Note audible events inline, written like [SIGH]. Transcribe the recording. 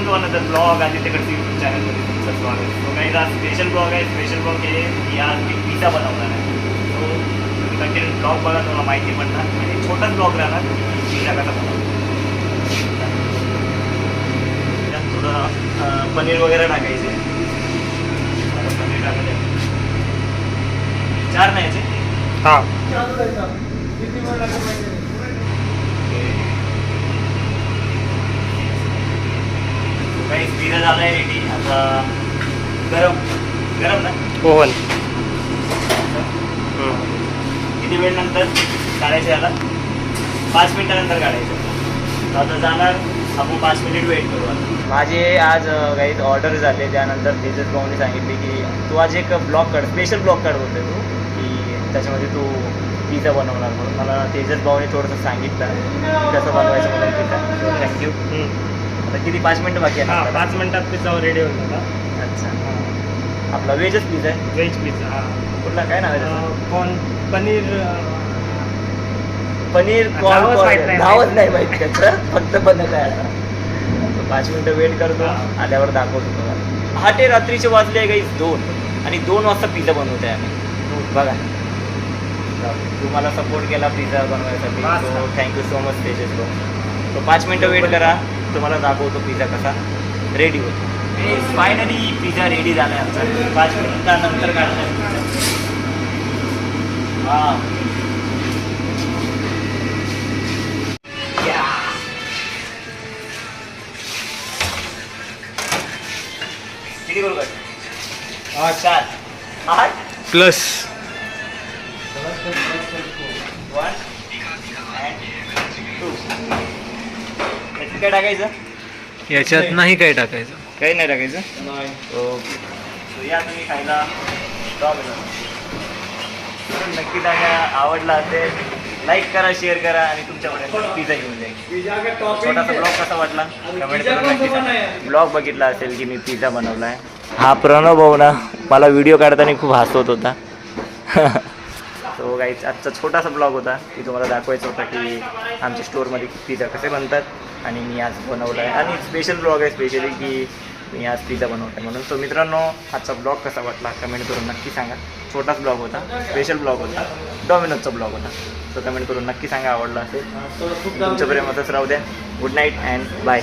Welcome to another blog आणि तिकडचं YouTube चॅनलमध्ये तुमचं स्वागत. सो काही आज स्पेशल ब्लॉग आहे. स्पेशल ब्लॉग हे मी आज मी पिझ्झा बनवणार आहे. सो तुम्ही कंटिन्यू ब्लॉग बघा तुम्हाला माहिती पडणार. आणि छोटाच ब्लॉग राहणार पिझ्झा कसा बनवतो त्यात थोडं अं, पनीर वगैरे टाकायचे. पनीर टाकायचे चार नाही याचे? हा. काही पिझ्झा झाला आहे रेडी. आता गरम. गरम ना? ओव्हन किती वेळ नंतर काढायचं याला? पाच मिनिटानंतर काढायचं. आता जाणार. आपण पाच मिनिट वेट करू आता. माझे आज काही ऑर्डर झाले. त्यानंतर तेजस भाऊने सांगितले की तू आज एक ब्लॉग काढ स्पेशल ब्लॉग काढ होते तू. की त्याच्यामध्ये तू पिझ्झा बनवणार म्हणून. मला तेजस भाऊने थोडंसं सांगितलं. कसं बनवायचं म्हणून पिझ्झा थँक्यू आता किती? पाच मिनटं बाकी आहे हा? पाच मिनिटात पिझ्झा रेडी होऊन जाता अच्छा. आपला व्हेजच पिझ्झा आहे? व्हेज पिझ्झा हा. कुठला? काय नाव आहे त्याचं? कॉर्न पनीर पनीर कॉर्न नावच कॉर्न माहीत नाही. नावच नाही माहिती त्याचं. फक्त बनत आहे आता तर पाच मिनिटं वेट करतो. हा. आल्यावर दाखवतो तुम्हाला. पहाटे रात्रीचे वाजले काही दोन. आणि दोन वाजता पिझ्झा बनवत आहे आम्ही. बघा. तुम्हाला सपोर्ट केला पिझ्झा बनवायसाठी. Thank you so much Tejas भाऊ तो पाच मिनिटं वेट करा. तुम्हाला दाखवतो पिझ्झा कसा रेडी होतो. फायनली पिझ्झा रेडी झाला आहे आमचा. पाच मिनिटानंतर काढला हां. किती करू का चार. आठ? प्लस वन टू याच्यात काय टाकायचं? याच्यात नाही. काही टाकायचं. काही नाही टाकायचं? ओके. सो या तुम्ही खायला. आहे. नक्की टाका. आवडला असेल लाईक करा शेअर करा आणि तुमच्यापर्यंत पिझ्झा घेऊन जाईल. छोटासा ब्लॉग कसा वाटला? कमेंट करून नक्की सांगा. ब्लॉग बघितला असेल की मी पिझ्झा बनवलाय. हा प्रणव भाऊ ना मला व्हिडिओ काढताना खूप हसवत होता. [LAUGHS] तो गाईज आजचा छोटासा ब्लॉग होता. की तुम्हाला दाखवायचा होता की आमच्या स्टोअरमध्ये पिझ्झा कसे बनतात. आणि मी आज बनवला आहे आणि स्पेशल ब्लॉग आहे स्पेशली की मी आज पिझ्झा बनवतो आहे म्हणून. तो मित्रांनो आजचा ब्लॉग कसा वाटला कमेंट करून नक्की सांगा. छोटाच ब्लॉग होता स्पेशल ब्लॉग होता डॉमिनोजचा ब्लॉग होता. तो कमेंट करून नक्की सांगा आवडला असेल. तुमचं प्रेमातच राहू द्या. Good night and bye